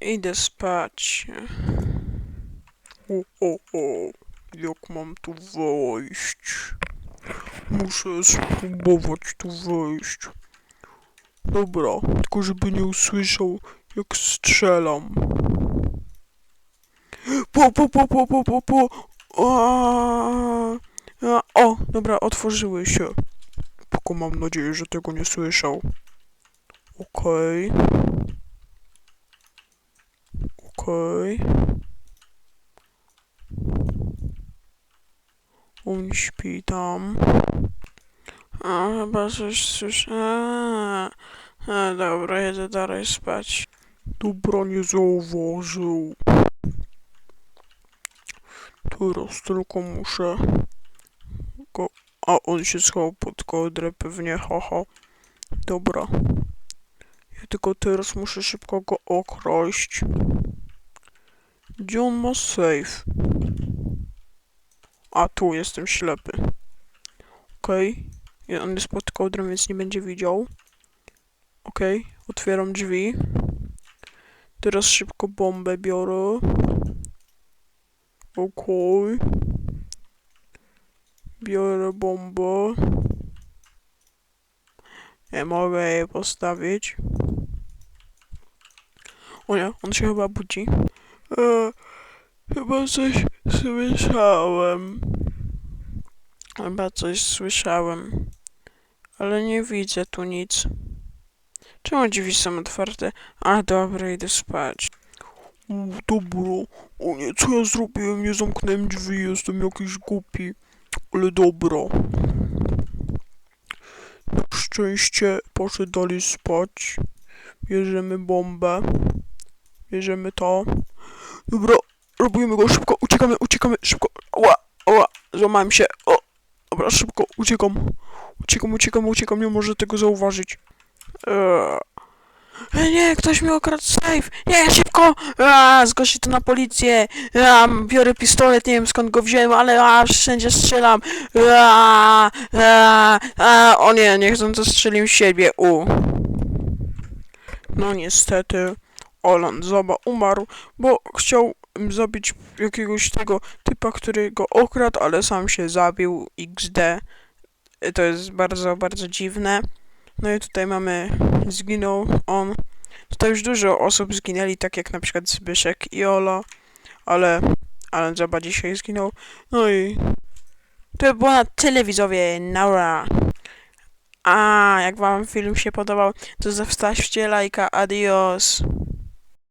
Idę spać. O, o, o. Jak mam tu wejść? Muszę spróbować tu wejść. Dobra, tylko żeby nie usłyszał, jak strzelam. Po, po, po, po, po, po, po. O, dobra, otworzyły się. Tylko mam nadzieję, że tego nie słyszał. Okej. Okej. On śpi tam. A, chyba coś słyszę. A, dobra, jedę dalej spać. Dobra, nie zauważył. Teraz tylko muszę go... A, on się schował pod kołdrę pewnie, haha. Dobra. Ja tylko teraz muszę szybko go okraść. Gdzie on ma safe? A, tu jestem ślepy. Okej. Okay. On jest pod kołdrą, więc nie będzie widział. Okej, otwieram drzwi. Teraz szybko bombę biorę. Okej. Biorę bombę. Nie mogę jej postawić. O nie, on się chyba budzi. E, chyba coś słyszałem. Chyba coś słyszałem. Ale nie widzę tu nic. Czemu drzwi są otwarte? A dobra, idę spać. O, dobra. O nie, co ja zrobiłem? Nie zamknąłem drzwi, jestem jakiś głupi. Ale dobra. Na szczęście poszedł dalej spać. Bierzemy bombę. Bierzemy to. Dobra, robimy go szybko, uciekamy, uciekamy, szybko. Ła, ła, złamałem się. O, dobra, szybko, uciekam. Uciekam, uciekam, uciekam, nie może tego zauważyć. Eee. Nie, ktoś mi okradł safe! Nie, szybko! A, zgłosi to na policję! A, biorę pistolet, nie wiem skąd go wziąłem, ale a, wszędzie strzelam! A, a, a, o nie, niechcący strzelił siebie, u. No niestety, Olan Zoba umarł, bo chciał zabić jakiegoś tego typa, który go okradł, ale sam się zabił, XD. To jest bardzo, bardzo dziwne. No i tutaj mamy, zginął on. Tutaj już dużo osób zginęli, tak jak na przykład Zbyszek i Ola, ale, ale Zaba dzisiaj zginął. No i to by było na tyle widzowie, Naura. A jak wam film się podobał, to zostawcie lajka, adios.